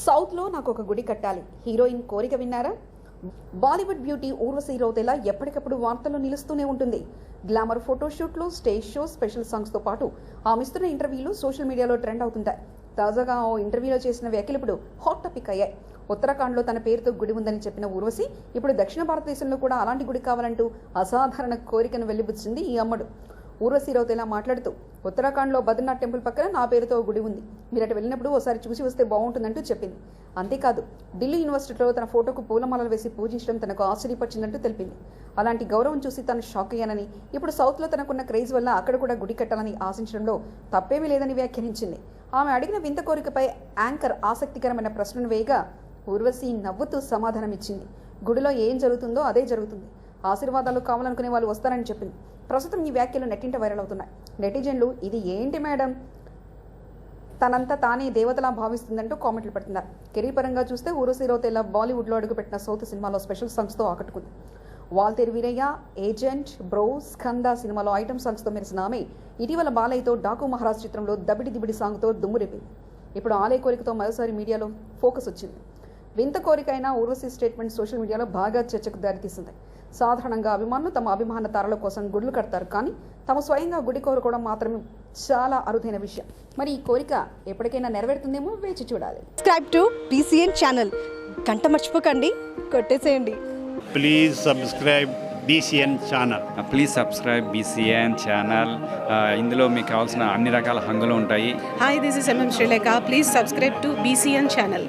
సౌత్లో నాకు ఒక గుడి కట్టాలి. హీరోయిన్ కోరిక విన్నారా? బాలీవుడ్ బ్యూటీ ఊర్వశి రౌతేలా ఎప్పటికప్పుడు వార్తల్లో నిలుస్తూనే ఉంటుంది. గ్లామర్ ఫోటోషూట్లు స్టేజ్ షో స్పెషల్ సాంగ్స్తో పాటు ఆమె ఇస్తున్న ఇంటర్వ్యూలు సోషల్ మీడియాలో ట్రెండ్ అవుతుంటాయి. తాజాగా ఓ ఇంటర్వ్యూలో చేసిన వ్యాఖ్యలు ఇప్పుడు హాట్ టాపిక్ అయ్యాయి. ఉత్తరాఖండ్లో తన పేరుతో గుడి ఉందని చెప్పిన ఊర్వశి ఇప్పుడు దక్షిణ భారతదేశంలో కూడా అలాంటి గుడి కావాలంటూ అసాధారణ కోరికను వెలిబుచ్చింది ఈ అమ్మడు. ఊర్వశి రౌతేలా మాట్లాడుతూ ఉత్తరాఖండ్లో బద్రీనాథ్ టెంపుల్ పక్కన నా పేరుతో గుడి ఉంది. మీరు అటు వెళ్ళినప్పుడు ఓసారి చూసి వస్తే బాగుంటుందంటూ చెప్పింది. అంతేకాదు ఢిల్లీ యూనివర్సిటీలో తన ఫోటోకు పూలమాలలు వేసి పూజించడం తనకు ఆశ్చర్యపరిచిందంటూ తెలిపింది. అలాంటి గౌరవం చూసి తను షాక్ అయ్యానని ఇప్పుడు సౌత్లో తనకున్న క్రేజ్ వల్ల అక్కడ కూడా గుడి కట్టాలని ఆశించడంలో తప్పేమీ లేదని వ్యాఖ్యానించింది. ఆమె అడిగిన వింత కోరికపై యాంకర్ ఆసక్తికరమైన ప్రశ్నను వేయగా ఊర్వశి నవ్వుతూ సమాధానమిచ్చింది. గుడిలో ఏం జరుగుతుందో అదే జరుగుతుంది. ఆశీర్వాదాలు కావాలనుకునే వాళ్ళు వస్తారని చెప్పింది. ప్రస్తుతం ఈ వ్యాఖ్యలు నెట్టింట వైరల్ అవుతున్నాయి. నెటిజన్లు ఇది ఏంటి మేడం? తనంతా తానే దేవతలా భావిస్తుందంటూ కామెంట్లు పెడుతున్నారు. కెరీర్ పరంగా చూస్తే ఊరసి రోతేల బాలీవుడ్లో అడుగుపెట్టిన సౌత్ సినిమాలో స్పెషల్ సాంగ్స్తో ఆకట్టుకుంది. వాల్తేర్ వీరయ్య ఏజెంట్ బ్రో స్కంద సినిమాలో ఐటమ్ సాంగ్స్తో మెరిసిన ఆమె ఇటీవల బాలయ్యతో డాకు మహారాజ్ చిత్రంలో దబిడి దిబిడి సాంగ్తో దుమ్మురెప్పింది. ఇప్పుడు ఆలయ కోరికతో మరోసారి మీడియాలో ఫోకస్ వచ్చింది. వింత కోరికైనా అయిన ఊర్వశి స్టేట్మెంట్ సోషల్ మీడియాలో బాగా చర్చకు దారితీసింది. సాధారణంగా అభిమానులు తమ అభిమాన తారల కోసం గుడులు కడతారు. కానీ తమ స్వయంగా గుడి కోరుకోవడం మాత్రమే చాలా అరుదైన విషయం. మరి ఈ కోరిక ఎప్పటికైనా నెరవేరుతుందేమో వేచి చూడాలి. సబ్స్క్రైబ్ టు బీసీఎన్ ఛానల్ గంట మర్చిపోకండి. కొట్టేసేయండి. Please subscribe BCN channel please subscribe BCN channel ఇందులో మీకు కావాల్సిన అన్ని రకాల హంగులు ఉంటాయి. Hi, this is MM Sri Lanka. Please subscribe to BCN channel.